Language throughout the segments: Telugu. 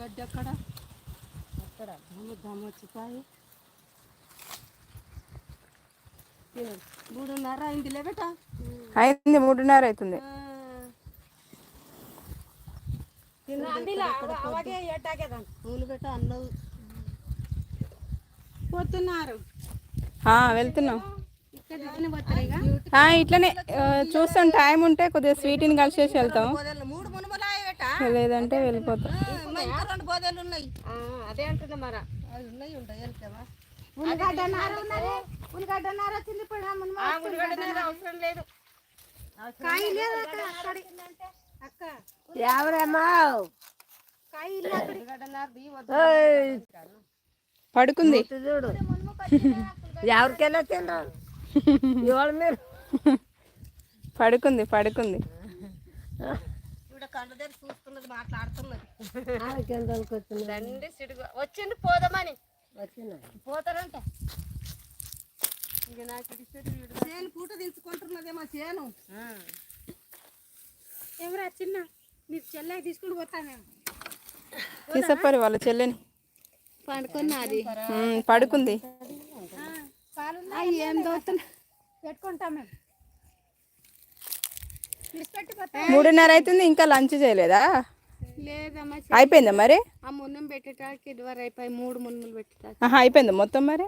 గడ్డి అక్కడ? అక్కడ. దమ్ము దమ్ము వచ్చిపోయి. తినడు మూడున్నర అయిందిలే బేట? అయింది మూడున్నర అవుతుంది. అన్నవు. పోతున్నారు. వెళ్తున్నాం. ఇట్లనే చూస్తాం. టైం ఉంటే కొద్దిగా స్వీట్ని కలిసేసి వెళ్తాం. లేదంటే వెళ్ళిపోతాం. ఇంకా రెండు బోదెలు ఉన్నాయి. అదే అంటున్నా మరా. అవి ఉన్నాయి ఉంటాయి వెళ్తావా? ఉల్లిగడ్డ నార ఉన్నది. ఉల్లిగడ్డ నార అవసరం లేదు. కాయ లేదు అక్కడ అక్కడి అక్క. ఎవరమ్మా కాయ ఇల్లు అక్కడి ఉల్లిగడ్డ నార పడుకుంది. చూడు. ఎవరికైనా తినరు? ఇవాళ మీరు? పడుకుంది పడుకుంది. ఇప్పుడు కళ్ళు దగ్గర చూస్తున్నది మాట్లాడుతున్నది. రండి సిడుగు. వచ్చింది పోదామని. వచ్చిందా? పోతారంట. ఇక నాకు ఇది. చేను పూట దించుకుంటున్నదే మా చేను. ఎవరా చిన్న? మీరు చెల్లెకి తీసుకుని పోతా మేము తీసుపరి వాళ్ళ చెల్లెని. పండుకున్నా అది. ఉమ్, పడుకుంది. ఏం దోస్తున్నా? పెట్టుకుంటాం మేము. మూడున్నర అవుతుంది ఇంకా లంచ్ చేయలేదా? అయిపోయిందా మరి? ఆ మున్నం పెట్టేటానికి ఇదివరకు అయిపోయి మూడు మున్నులు పెట్టేటానికి. ఆహా అయిపోయిందా మొత్తం మరి?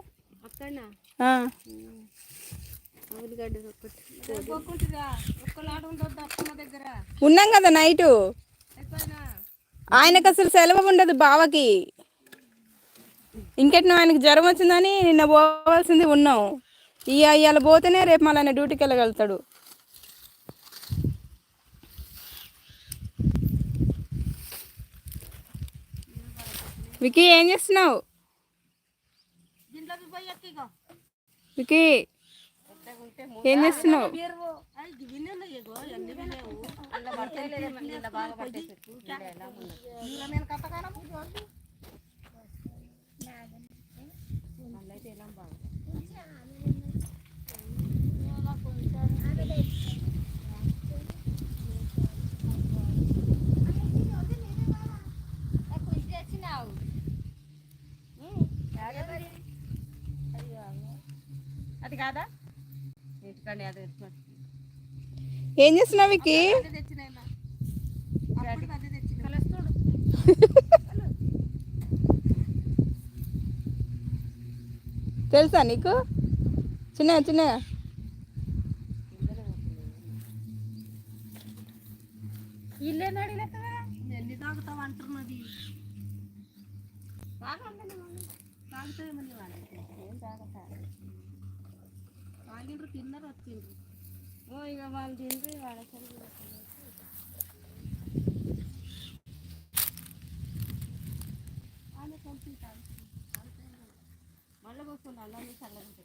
ఉన్నాం కదా నైటు. ఆయనకు అసలు సెలవు ఉండదు బావకి. ఇంకెట్నో ఆయనకి జ్వరం వచ్చిందని నిన్న పోవాల్సింది ఉన్నాం. ఇవాళ పోతేనే రేపు మళ్ళీ ఆయన డ్యూటీకి వెళ్ళగలుగుతాడు. వికీ ఏం చేస్తున్నావు? వికీ ఏం చేస్తున్నావు? అది కాదా? ఇటుకండి అది ఎత్తుకోండి ఏం చేస్తున్నావు వికీ తెలుసా నీకు? ఇల్లే నడిలేదా ఎన్ని తాగుతావు అంటున్నది. తాగండి తాగుతాయి మళ్ళీ ఏం తాగిండ్రు తిన్నారు వచ్చిండ్రు ఓ ఇక వాళ్ళు తింటే వాడసలు ఆమె తాగుతుంది మళ్ళీ పోసుకుంటా అన్నీ చల్లగా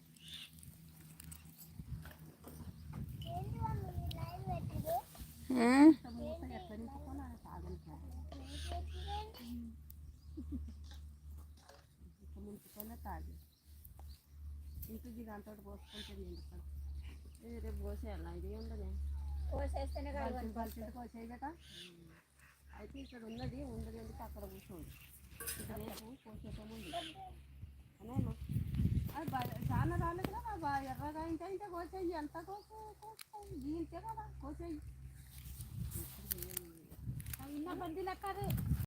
ఉమ్. ఎక్కడి నుంచి పోనా తాగని ముంచుకొనే తాగి ఇంటికి దాంతో పోసుకుంటే నిండుతాను ఇది రేపు పోసేయాలా ఇది ఉండదే. బాల్చింటి బాల్చింటి పోసేయగట అయితే ఇక్కడ ఉన్నది ఉండదు ఎందుకు అక్కడ కూర్చోండి? ఇక్కడ రేపు పోసేటం ఉంది అనేమా అది చాలా రాలేదు కదా బా- ఎర్రగా ఇంత ఇంత కోసేయి ఎంత కోసే కోసేయి దీంతే కదా కోసేయి ఇన్న బండి లెక్క